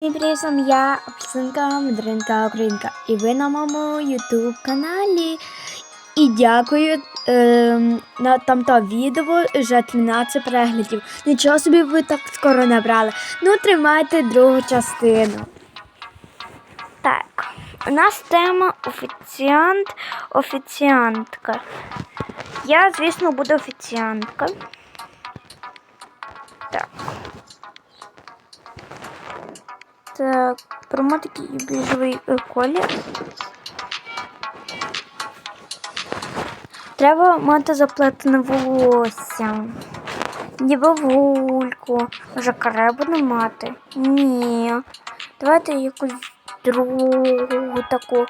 Всім привіт, я, Апсинка, Мадринка Українка. І ви на моєму ютуб каналі. І дякую. ем, на тамто відео вже 13 переглядів. Нічого собі ви так скоро набрали. Ну, тримайте другу частину. Так, у нас тема офіціант, офіціантка. Я, звісно, буду офіціантка. Так. Так, промо такий біжовий е, колір. Треба мати заплетене волосся. Ніби вульку. Може каре буду мати? Ні. Давайте якусь другу таку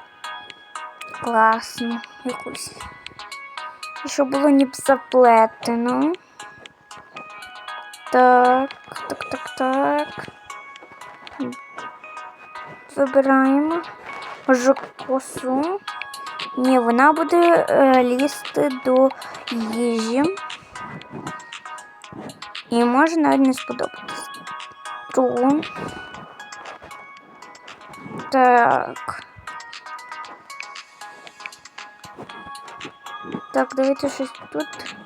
класну якусь. Щоб було ніби заплетено. Так, так, так, так. Вибираємо Може, косу. Ні, вона буде е, лізти до їжі. І може навіть не сподобатись. Другу. Так. Так, давайте щось тут.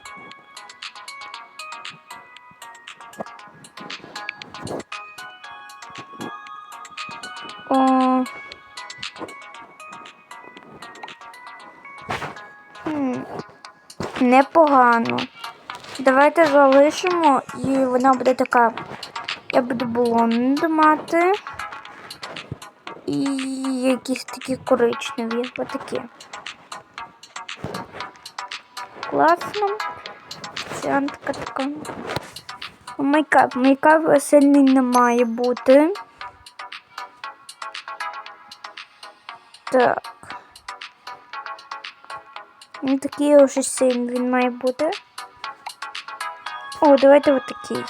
Непогано. Давайте залишимо і вона буде така. Я буду блонд мати. І якісь такі коричневі. Отакі. Класно. Офіціантка така. Мейкап. Мейкап сильний не має бути. Так. Він такий уже сильний він має бути. О, давайте от такий.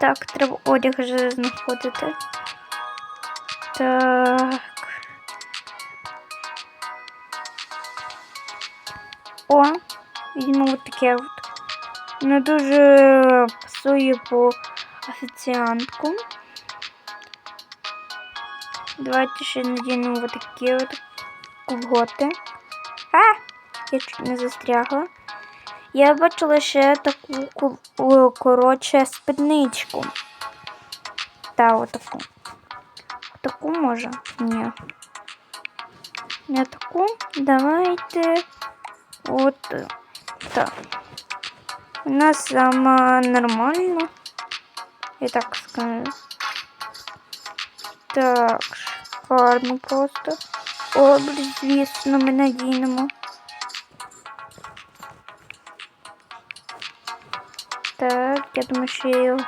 Так, треба одяг вже знаходити. Так. О, візьмемо от таке от. Не дуже пасує по офіціантку. Давайте ще вот такі от колготи. А! Я чуть не застрягла. Я бачила ще таку коротше спідничку. Та отаку. Таку може? Ні. Не таку. Давайте от так. Вона сама нормальна. Я так скажу. Так, шикарно просто. О, звісно, ми надінемо. Так, я думаю, що я його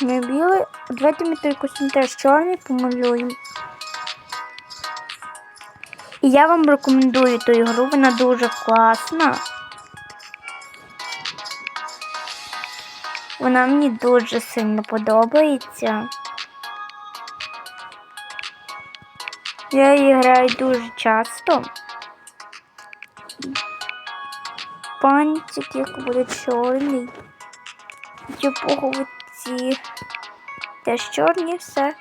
не білий. Давайте ми той костюм теж чорний помалюємо. І я вам рекомендую ту ігру, вона дуже класна. Вона мені дуже сильно подобається. Я її граю дуже часто. Панчик, як буде чорний. Ті пуговиці теж чорні все.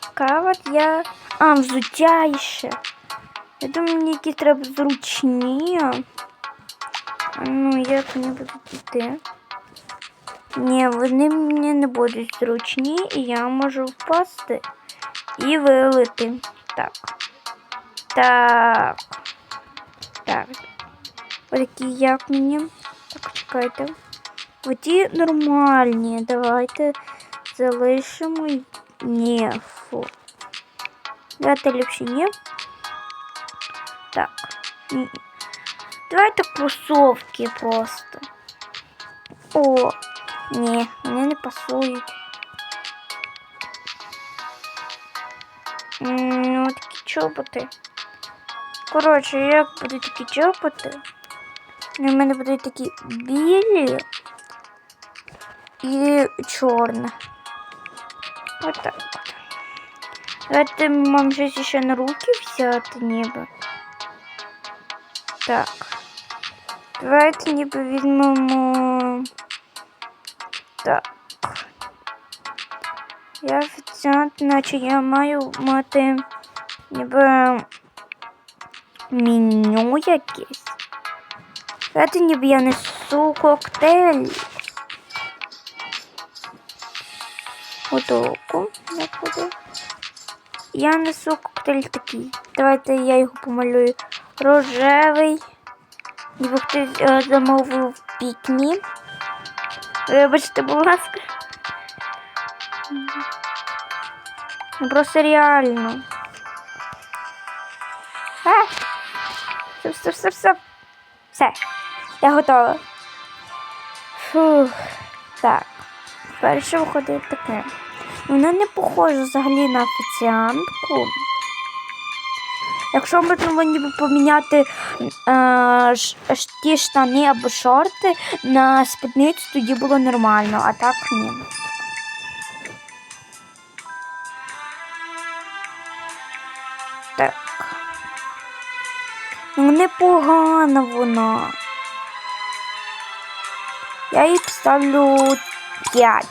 Така от я... А, взуття ще. Я думаю, мені які треба зручні. Ну, як вони будуть йти? Ні, вони мені не будуть зручні і я можу впасти і вилити. Так. Так. Так. Ось такі як мені. Так, чекайте. Оті нормальні. Давайте залишимо. Ні, фу. Давайте ліпше ні. Так. Давайте кросовки просто. О, ні, вони не пасують. Ну, такі чоботи. Коротше, як будуть такі чоботи? У мене будуть такі білі і чорні. Ось так. Давайте мам щось ще на руки взяти ніби. Так. Давайте ніби візьмемо Так. Я офіціант, наче я маю мати ніби меню якесь. Це ніби я несу коктейль. Готовку. Як буде? Я несу коктейль такий. Давайте я його помалюю. Рожевий. Ніби хтось е, замовив пікні. Вибачте, будь ласка. Просто реально. А! Все, все, все, все. Все. Я готова. Фух. Так. Перше виходить таке. Вона не похожа взагалі на офіціантку. Якщо там ніби поміняти е, ті штани або шорти на спідницю, тоді було нормально, а так ні. Ну, непогана вона. Я їй поставлю 5.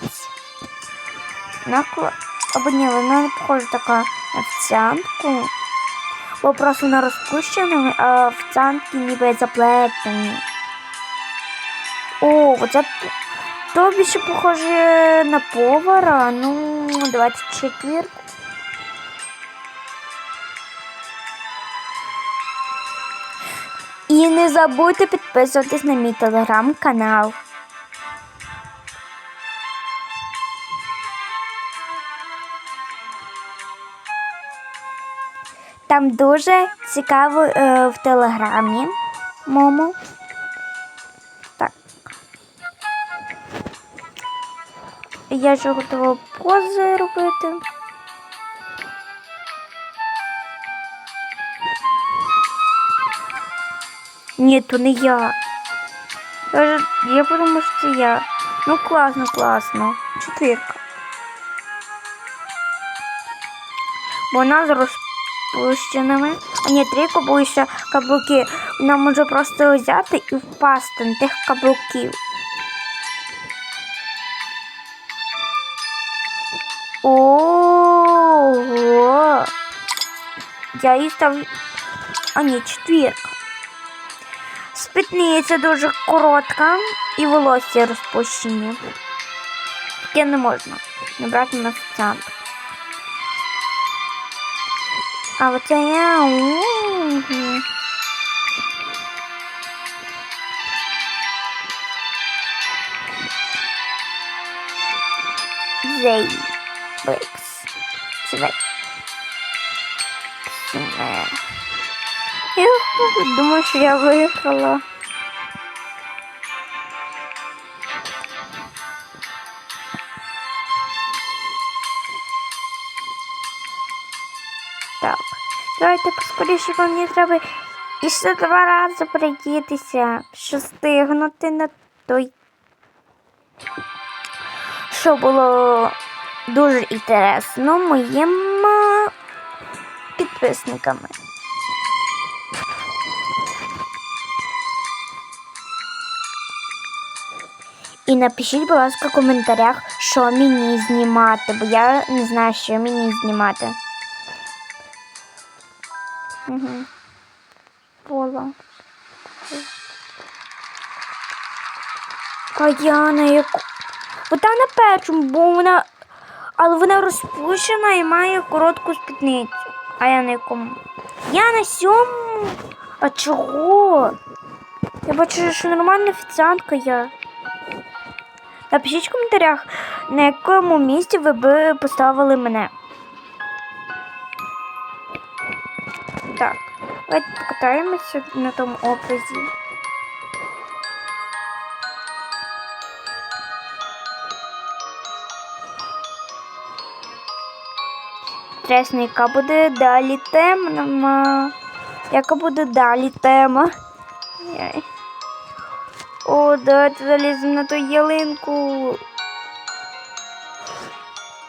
Накла... Або ні, вона не похожа така на офіціантку. Бо просто вона розпущена, а офіціантки ніби заплетені. О, оце то більше похоже на повара. Ну, 24. І не забудьте підписуватись на мій телеграм-канал. Там дуже цікаво е, в телеграмі. Момо. Так. Я вже готова пози робити. Ні, то не я. Я, я подумала, що це я. Ну класно, класно. Четвірка. Бо вона з розпущеними. А ні, трійку, бо ще каблуки. Вона може просто взяти і впасти на тих каблуків. Ого! Я їй ставлю. А ні, четвірка. Спідниця дуже коротка і волосся розпущені. Таке не можна. Не брати на офіціант. А оце я. Мгм. Зей. Брикс. Цвет. Сме. Я думаю, що я виграла. Так. Давайте поскоріше, бо мені треба і ще два рази придітися, що стигнути на той. Що було дуже інтересно моїм підписниками. І напишіть, будь ласка, в коментарях, що мені знімати, бо я не знаю, що мені знімати. Угу. Пола. А я на яку. Ота на першому, бо вона. Але вона розпущена і має коротку спідницю. А я на якому? Я на сьомому. А чого? Я бачу, що нормальна офіціантка я. Напишіть в коментарях, на якому місці ви би поставили мене. Так, давайте покатаємося на тому образі. Інтересно, яка буде далі тема? Яка буде далі тема? Яй. О, давайте заліземо на ту ялинку.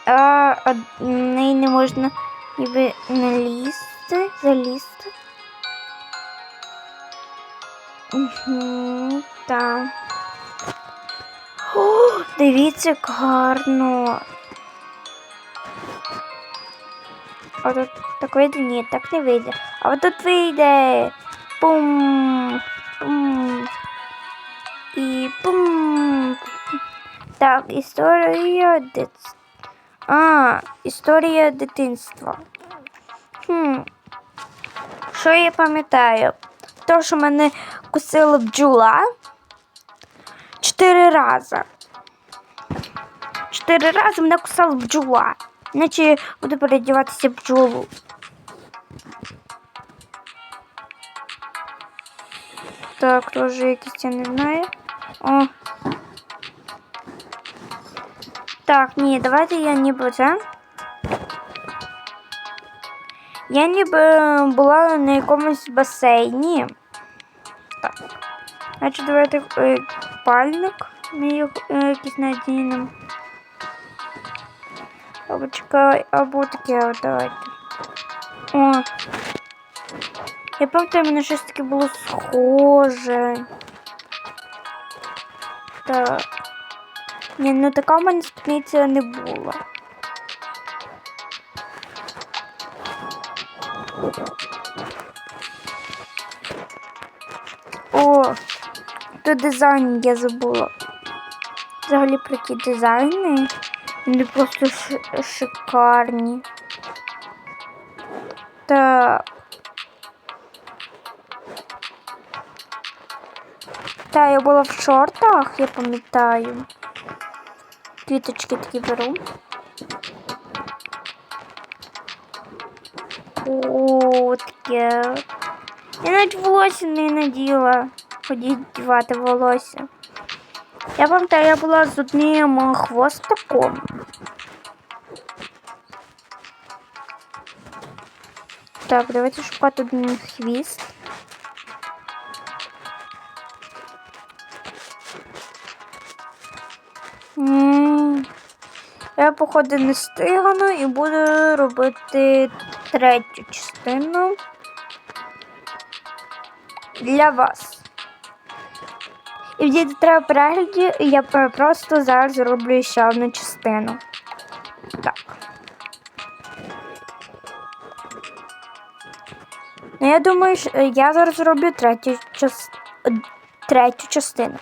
А, на неї не можна ніби не лізти, залізти. Угу, так. О, Дивіться, гарно. А тут так вийде? Ні, так не вийде. А от тут вийде. Пум. Так, історія дитинства. А, історія дитинства. Хм. Що я пам'ятаю? То, що мене кусила бджола чотири рази. Чотири рази мене кусала бджола. Наче буду передіватися бджолу. Так, теж якісь я не знаю. О. Так, ні, давайте я ніби це. Я ніби була на якомусь басейні. Так. Значить, давайте е, пальник ми його е, якийсь надінемо. Або чекай, або таке от давайте. О. Я пам'ятаю, в мене щось таке було схоже. Так. Ні, ну така в мене спідниця не була. О, тут дизайн я забула. Взагалі про ті дизайни. Вони просто шикарні. Так. Та, я була в шортах, я пам'ятаю. Квіточки такі беру. О, таке. Я навіть волосся не наділа. Ходіть дівати волосся. Я пам'ятаю, я була з одним хвостиком. Так, давайте шукати один хвіст. Я, походу, не стигну і буду робити третю частину для вас. І в діти треба перегляді, і я просто зараз зроблю ще одну частину. Так. Ну, я думаю, що я зараз зроблю третю частину.